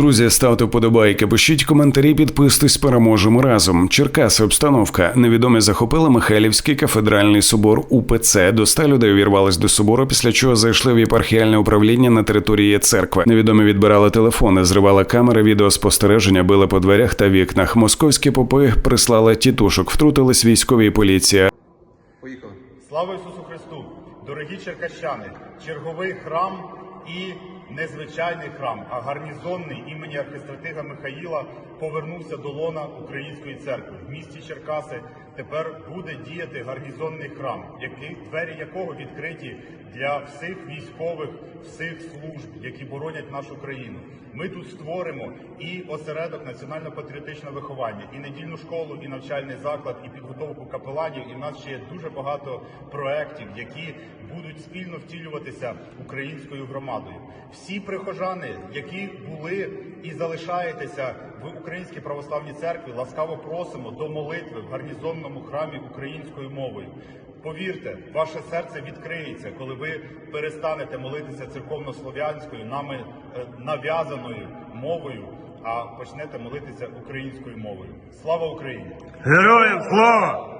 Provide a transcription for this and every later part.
Друзі, ставте вподобайки, пишіть коментарі, підписуйтесь, переможемо разом. Черкаси, обстановка. Невідомі захопили Михайлівський кафедральний собор УПЦ. До ста людей увірвались до собору, після чого зайшли в єпархіальне управління на території церкви. Невідомі відбирали телефони, зривали камери відеоспостереження, били по дверях та вікнах. Московські попи прислали тітушок, втрутились військові і поліція. Поїхали. Слава Ісусу Христу! Дорогі черкащани! Черговий храм і незвичайний храм, а гарнізонний імені архістратига Михаїла повернувся до лона Української церкви. В місті Черкаси тепер буде діяти гарнізонний храм, які, двері якого відкриті для всіх військових, всіх служб, які боронять нашу країну. Ми тут створимо і осередок національно-патріотичного виховання, і недільну школу, і навчальний заклад, і підготовку капеланів. І в нас ще є дуже багато проєктів, які будуть спільно втілюватися українською громадою. Всі прихожани, які були і залишаєтеся в Українській православній церкві, ласкаво просимо до молитви в гарнізонному храмі українською мовою. Повірте, ваше серце відкриється, коли ви перестанете молитися церковнослов'янською, нами е, нав'язаною мовою, а почнете молитися українською мовою. Слава Україні! Героям слава!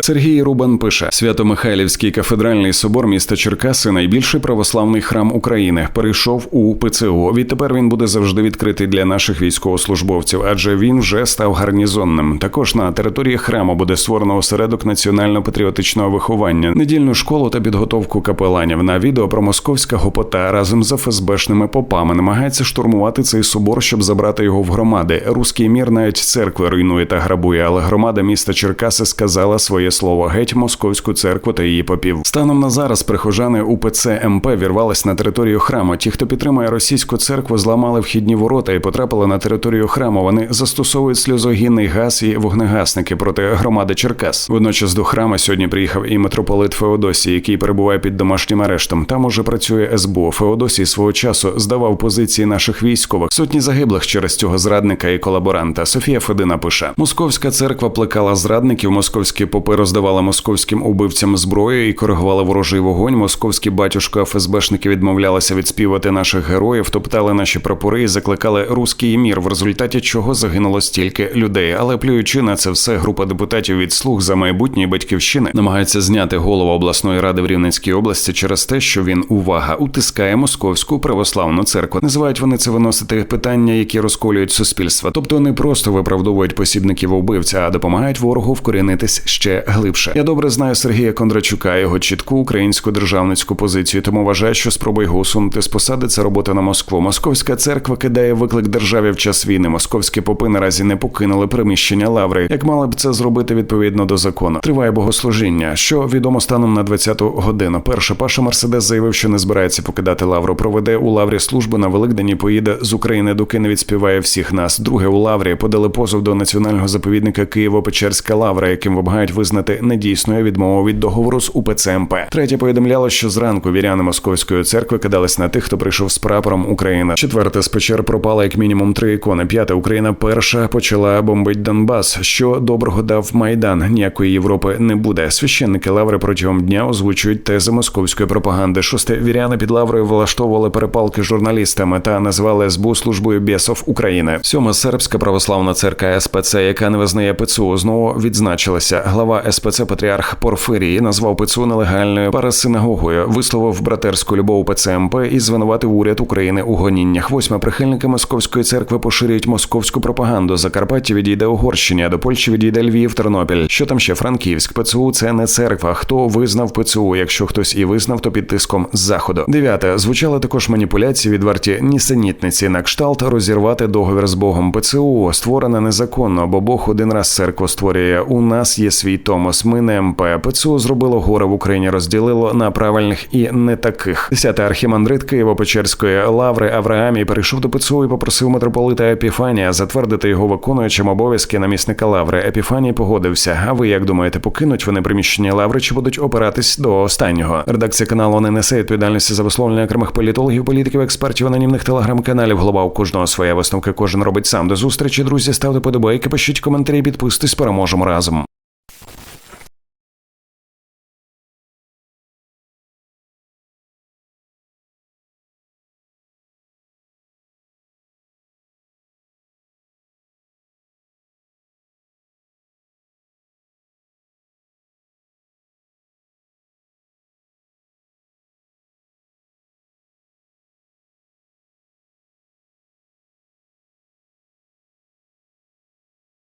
Сергій Рубан пише: Свято-Михайлівський кафедральний собор міста Черкаси найбільший православний храм України. Перейшов у ПЦУ. Відтепер він буде завжди відкритий для наших військовослужбовців, адже він вже став гарнізонним. Також на території храму буде створено осередок національно-патріотичного виховання, недільну школу та підготовку капеланів. На відео про московська гопота разом з ФСБшними попами намагається штурмувати цей собор, щоб забрати його в громади. Руський мір навіть церкви руйнує та грабує, але громада міста Черкаси сказала своє слово геть московську церкву та її попів. Станом на зараз прихожани УПЦ МП вірвались на територію храму. Ті, хто підтримує російську церкву, зламали вхідні ворота і потрапили на територію храму. Вони застосовують сльозогінний газ і вогнегасники проти громади Черкас. Водночас до храму сьогодні приїхав і митрополит Феодосій, який перебуває під домашнім арештом. Там уже працює СБУ. Феодосій свого часу здавав позиції наших військових. Сотні загиблих через цього зрадника і колаборанта. Софія Федина пише: Московська церква плекала зрадників, московські попи роздавали московським убивцям зброю і коригували ворожий вогонь. Московські батюшко ФСБшники відмовлялися відспівати наших героїв, топтали наші прапори і закликали руський мір, в результаті чого загинуло стільки людей. Але плюючи на це все, група депутатів від слуг за майбутнє батьківщини намагається зняти голову обласної ради в Рівненській області через те, що він увага утискає московську православну церкву. Називають вони це виносити питання, які розколюють суспільство. Тобто не просто виправдовують посібників убивця, а допомагають ворогу вкорінитись ще глибше. Я добре знаю Сергія Кондрачука, його чітку українську державницьку позицію, тому вважаю, що спроба його усунути з посади це робота на Москву. Московська церква кидає виклик державі в час війни. Московські попи наразі не покинули приміщення лаври, як мали б це зробити відповідно до закону. Триває богослужіння. Що відомо станом на 20-ту годину. Перше Паша Мерседес заявив, що не збирається покидати лавру. Проведе у лаврі службу на Великдень і поїде з України, доки не відспіває всіх нас. Друге у лаврі подали позов до національного заповідника Києво-Печерська лавра, яким вимагають визнати недійсною відмову від договору з УПЦ. Третє повідомляло, що зранку віряни московської церкви кидались на тих, хто прийшов з прапором України. Четверте з печер пропало як мінімум три ікони. П'яте Україна перша почала бомбить Донбас. Що доброго дав Майдан? Ніякої Європи не буде. Священники лаври протягом дня озвучують тези московської пропаганди. Шосте віряни під лаврою влаштовували перепалки з журналістами та назвали СБУ службою бєсов України. Сьома сербська православна церква СПЦ, яка не визнає ПЦУ, знову відзначилася. Глава СПЦ Патріарх Порфирій назвав ПЦУ нелегальною парасинагогою, висловив братерську любов ПЦМП і звинуватив уряд України у гоніннях. Восьма прихильники московської церкви поширюють московську пропаганду. Закарпаття відійде Угорщині, а до Польщі відійде Львів, Тернопіль. Що там ще Франківськ? ПЦУ це не церква. Хто визнав ПЦУ? Якщо хтось і визнав, то під тиском з заходу. Дев'яте звучали також маніпуляції відверті нісенітниці на кшталт розірвати договір з Богом. ПЦУ створене незаконно, бо Бог один раз церкву створює. У нас є свій Томос. Ми не МП. ПЦУ зробило горе в Україні, розділило на правильних і не таких. Десятий архімандрит Києво-Печерської лаври Авраамій перейшов до ПЦУ і попросив митрополита Епіфанія затвердити його виконуючим обов'язки намісника лаври. Епіфаній погодився. А ви як думаєте, покинуть вони приміщення лаври чи будуть опиратись до останнього? Редакція каналу не несе відповідальності за висловлення окремих політологів, політиків, експертів, анонімних телеграм-каналів. Голова у кожного своя висновка. Кожен робить сам. До зустрічі, друзі. Ставте подобайки, пишіть коментарі, підписуйтесь, переможемо разом.